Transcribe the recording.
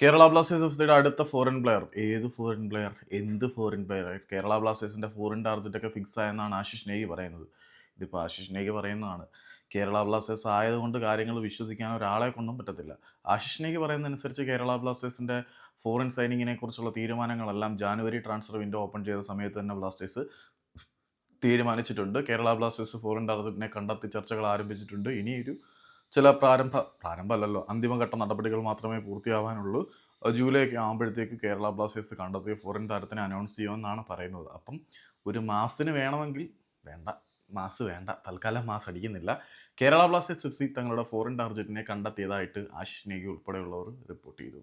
Kerala Blasters F സിയുടെ അടുത്ത foreign player ഏത് ഫോറിൻ പ്ലെയർ എന്ത് ഫോറിൻ പ്ലെയർ കേരള ബ്ലാസ്റ്റേഴ്സിന്റെ ഫോറിൻ ടാർജറ്റ് ഒക്കെ ഫിക്സ് ആയെന്നാണ് ആശിഷ് നേഗി പറയുന്നത്. ഇതിപ്പോൾ ആശിഷ് നേഗി പറയുന്നതാണ്. കേരള ബ്ലാസ്റ്റേഴ്സ് ആയതുകൊണ്ട് കാര്യങ്ങൾ വിശ്വസിക്കാൻ ഒരാളെ കൊണ്ടും പറ്റത്തില്ല. ആശിഷ് നേഗി പറയുന്നതനുസരിച്ച് കേരള ബ്ലാസ്റ്റേഴ്സിന്റെ ഫോറിൻ സൈനിങ്ങിനെ കുറിച്ചുള്ള തീരുമാനങ്ങളെല്ലാം ജാനുവരി ട്രാൻസ്ഫർ വിൻഡോ ഓപ്പൺ ചെയ്ത സമയത്ത് തന്നെ ബ്ലാസ്റ്റേഴ്സ് തീരുമാനിച്ചിട്ടുണ്ട്. കേരള ബ്ലാസ്റ്റേഴ്സ് ഫോറിൻ ടാർജറ്റിനെ കണ്ടെത്തി ചർച്ചകൾ ആരംഭിച്ചിട്ടുണ്ട്. ഇനിയൊരു ചില പ്രാരംഭ പ്രാരംഭമല്ലല്ലോ അന്തിമഘട്ട നടപടികൾ മാത്രമേ പൂർത്തിയാവാനുള്ളൂ. ജൂലൈ ഒക്കെ ആകുമ്പോഴത്തേക്ക് കേരള ബ്ലാസ്റ്റേഴ്സ് കണ്ടെത്തിയ ഫോറിൻ താരത്തിനെ അനൗൺസ് ചെയ്യുമെന്നാണ് പറയുന്നത്. അപ്പം ഒരു മാസിന് വേണമെങ്കിൽ വേണ്ട മാസ് വേണ്ട തൽക്കാലം മാസ് അടിക്കുന്നില്ല. കേരള ബ്ലാസ്റ്റേഴ്സ് എഫ് സി തങ്ങളുടെ ഫോറിൻ ടാർജറ്റിനെ കണ്ടെത്തിയതായിട്ട് ആശിഷ് നേഗി ഉൾപ്പെടെയുള്ളവർ റിപ്പോർട്ട് ചെയ്തു.